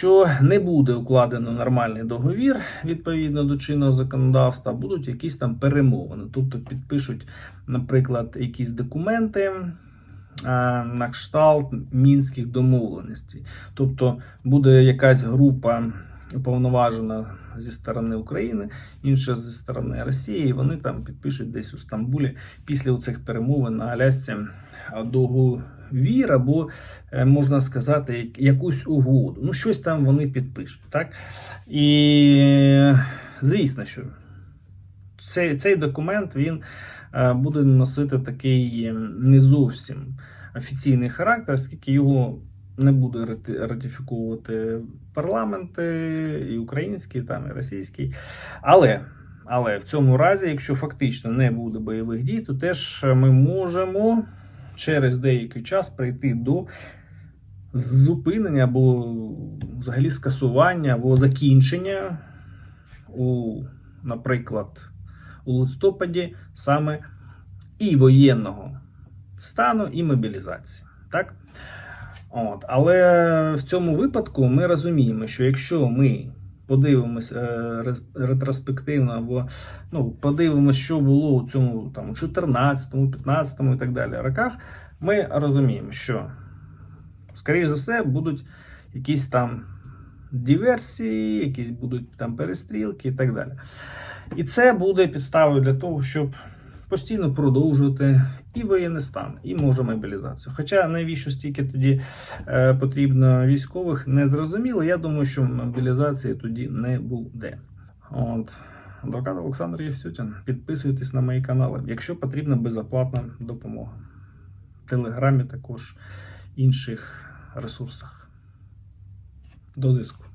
якщо не буде укладено нормальний договір відповідно до чинного законодавства, будуть якісь там перемовини. Тобто підпишуть, наприклад, якісь документи на кшталт мінських домовленостей. Тобто буде якась група уповноважена зі сторони України, інша зі сторони Росії, і вони там підпишуть десь у Стамбулі після цих перемовин на Алясці договір або е, можна сказати, якусь угоду. Ну, щось там вони підпишуть. Так? І звісно, що цей, цей документ він е, буде носити такий не зовсім офіційний характер, оскільки його не буде ратифіковувати парламенти, і український, там, і російський. Але, але в цьому разі, якщо фактично не буде бойових дій, то теж ми можемо через деякий час прийти до зупинення або взагалі скасування або закінчення у, наприклад, у листопаді саме і воєнного стану, і мобілізації. Так? От. Але в цьому випадку ми розуміємо, що якщо ми подивимось е, ретроспективно, або ну, подивимось, що було у цьому там, у 14, 15 і так далі роках, ми розуміємо, що, скоріш за все, будуть якісь там диверсії, якісь будуть там перестрілки і так далі. І це буде підставою для того, щоб постійно продовжувати і воєнний стан, і може мобілізацію. Хоча навіщо стільки тоді е, потрібно військових, не зрозуміло. Я думаю, що мобілізації тоді не буде. От. Адвокат Олександр Євсютін. Підписуйтесь на мої канали, якщо потрібна безоплатна допомога. В Телеграмі також інших ресурсах. До зв'язку.